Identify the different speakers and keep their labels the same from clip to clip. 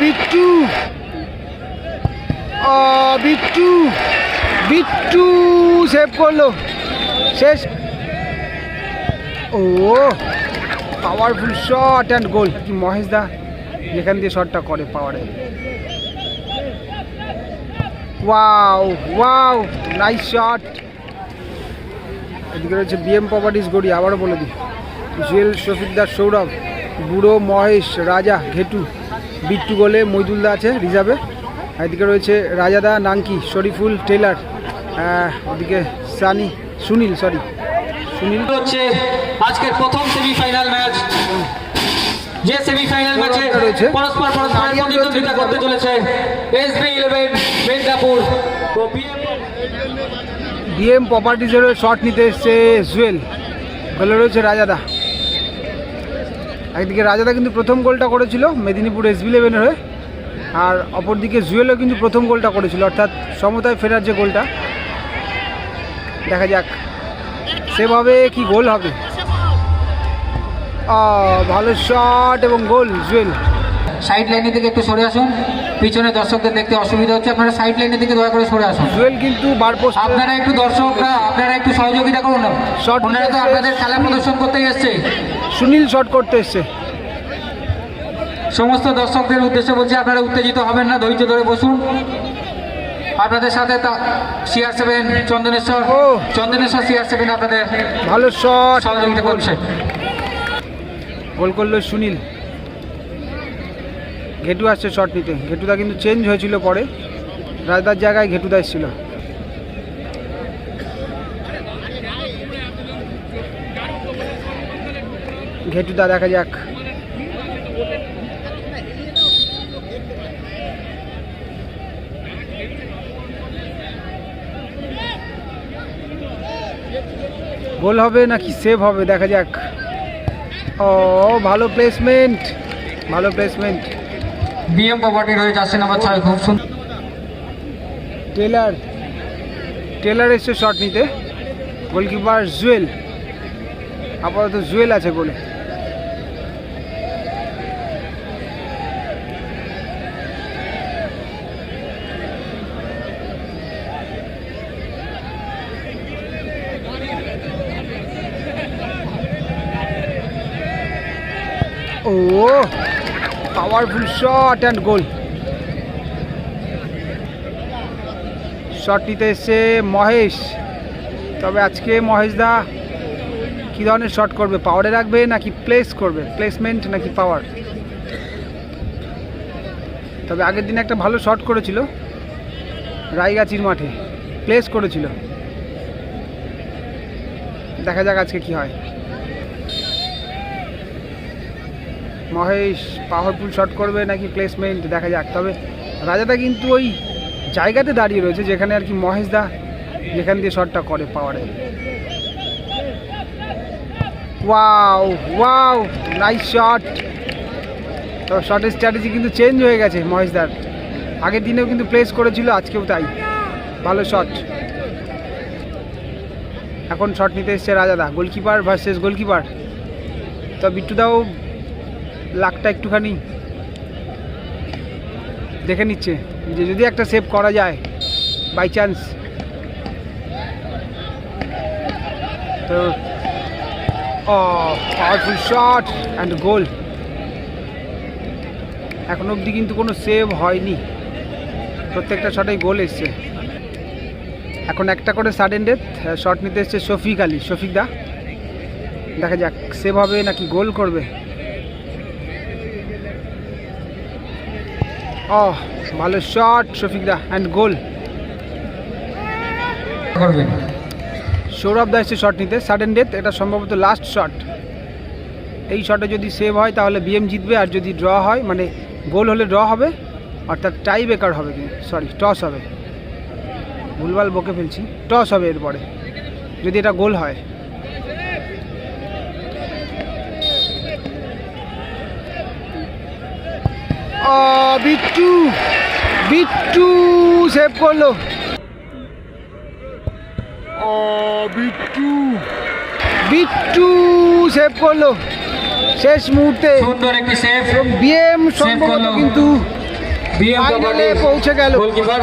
Speaker 1: Bittu Bittu Bittu save করল। শেষ। ও powerful shot and goal Mahesh দা, যেখান দিয়ে শটটা করে পাওয়ারে ওয়াও ওয়াও নাইস শট এদিকে রয়েছে বিএম প্রপার্টিস গড়ি, আবারও বলে দিই। জুয়েল, শফিকদার, সৌরভ, বুড়ো, মহেশ, রাজা, ঘেটু। বিট্টু গোলে মইদুলদা আছে রিজার্ভে। এদিকে রয়েছে রাজাদা নাঙ্কি শরীফুল টেলার ওদিকে সানি সুনীল সরি সুনীল।
Speaker 2: হচ্ছে আজকের প্রথম সেমিফাইনাল ম্যাচ যে সেমিফাইনাল ম্যাচে। পরস্পর পরস্পর প্রতিদ্বন্দ্বিতা করতে চলেছে এসবি ইলেভেন মেদিনীপুর। তো
Speaker 1: বিএম প্রপার্টিজের শট নিতে এসছে জুয়েল গোলে রয়েছে রাজাদা একদিকে রাজাদা কিন্তু প্রথম গোলটা করেছিল মেদিনীপুর এসবি ইলেভেনের হয়ে। আর অপরদিকে জুয়েলও কিন্তু প্রথম গোলটা করেছিল অর্থাৎ সমতায় ফেরার যে গোলটা। দেখা যাক সেভাবে কি গোল হবে। ভালো শট এবং গোল জুয়েল।
Speaker 2: সাইড লাইনের দিকে একটু সরে আসুন। পিছনে দর্শকদের দেখতে অসুবিধা হচ্ছে আপনারা সাইড লাইনের দিকে দয়া করে সরে আসুন।
Speaker 1: জুয়েল কিন্তু বার পোস্ট
Speaker 2: আপনারা একটু দর্শকরা আপনারা একটু সহযোগিতা করুন। ওনারা তো আপনাদের খেলা প্রদর্শন করতেই এসছে।
Speaker 1: সুনীল শট করতে এসছে।
Speaker 2: সমস্ত দর্শকদের উদ্দেশ্যে বলছি আপনারা উত্তেজিত হবেন না ধৈর্য ধরে বসুন। আপনাদের সাথে সিআর সেভেন চন্দনেশ্বর
Speaker 1: ও।
Speaker 2: চন্দনেশ্বর সিআর সেভেন আপনাদের
Speaker 1: ভালো শট।
Speaker 2: সহযোগিতা করছে।
Speaker 1: গোল করল সুনীল। ঘেটু আসছে শট নিতে। ঘেটুদা কিন্তু চেঞ্জ হয়েছিল পরে। রাজদার জায়গায় ঘেটুদা এসেছিল। ঘেটুদা দেখা যাক। গোল হবে নাকি সেভ হবে? দেখা যাক। ও ভালো প্লেসমেন্ট ভালো প্লেসমেন্ট
Speaker 2: বিএম প্রপার্টি রয়েছে আসছে নাম্বার ছয় খুব সুন্দর
Speaker 1: টেলার টেলার এসছে শট নিতে। গোলকিপার জুয়েল আপাতত জুয়েল আছে গোলে। ও powerful shot and goal shot নিতে এসছে মহেশ। তবে আজকে মহেশ দা কী ধরনের শট করবে? পাওয়ারে রাখবে নাকি প্লেস করবে? প্লেসমেন্ট নাকি পাওয়ার তবে আগের দিন একটা ভালো শট করেছিল রায়গাছির মাঠে। প্লেস করেছিল। দেখা যাক আজকে কি হয়। মহেশ পাওয়ারফুল শট করবে নাকি প্লেসমেন্ট দেখা যাক। তবে রাজাদা কিন্তু ওই জায়গাতে দাঁড়িয়ে রয়েছে যেখানে আর কি মহেশ দা যেখান দিয়ে শটটা করে পাওয়ারে ওয়াও ওয়াও নাইস শট তো শটের স্ট্র্যাটেজি কিন্তু চেঞ্জ হয়ে গেছে মহেশদার আগের দিনেও কিন্তু প্লেস করেছিল, আজকেও তাই। ভালো শট এখন শট নিতে এসছে রাজাদা। গোলকিপার ভার্সেস গোলকিপার তো বিট্টুদাও লাকটা একটুখানি দেখে নিচ্ছে যে যদি একটা সেভ করা যায় বাই চান্স তো পাওয়ারফুল শট অ্যান্ড গোল এখন অবধি কিন্তু কোনো সেভ হয়নি। প্রত্যেকটা শটেই গোল এসছে। এখন একটা করে সাডেন ডেথ শট নিতে এসছে শফিক আলী। শফিক দা, দেখা যাক সেভ হবে নাকি গোল করবে? ও ভালো শট শফিক দা অ্যান্ড গোল সৌরভ দা এসছে শট নিতে সাডেন ডেথ এটা সম্ভবত লাস্ট শট এই শটে যদি সেভ হয় তাহলে বিএম জিতবে আর যদি ড্র হয় মানে গোল হলে ড্র হবে অর্থাৎ টাই বেকার হবে কিন্তু সরি টস হবে। ভুলভাল বকে ফেলছি টস হবে এরপরে যদি এটা গোল হয়। ও বিট্টু বিট্টু সেভ করল। ও বিট্টু। বিট্টু সেভ করল। শেষ মুহূর্তে
Speaker 2: সুন্দর একটি সেভ
Speaker 1: বিএম সম্ভবত কিন্তু
Speaker 2: বিএম
Speaker 1: ফাইনালে পৌঁছে গেল।
Speaker 2: Goalkeeper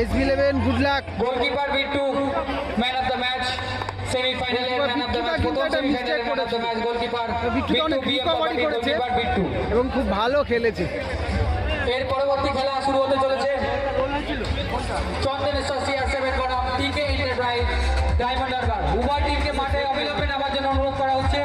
Speaker 1: SB eleven good luck
Speaker 2: goalkeeper Bittu man of the match সেমিফাইনালে ম্যান অফ দ্য ম্যাচ প্রথম সেমিফাইনালে man of the match goalkeeper
Speaker 1: বিট্টুটা অনেক
Speaker 2: বিএম
Speaker 1: করেছে।
Speaker 2: বিট্টু
Speaker 1: এবং খুব ভালো খেলেছে।
Speaker 2: এর পরবর্তী খেলা শুরু হতে চলেছে। চন্দনেশ্বর সিআর সেভেন বনাম টিকে এন্টারপ্রাইজ ডায়মন্ড হারবার উভয় টিমকে মাঠে অবিলম্বে নামার জন্য অনুরোধ করা হচ্ছে।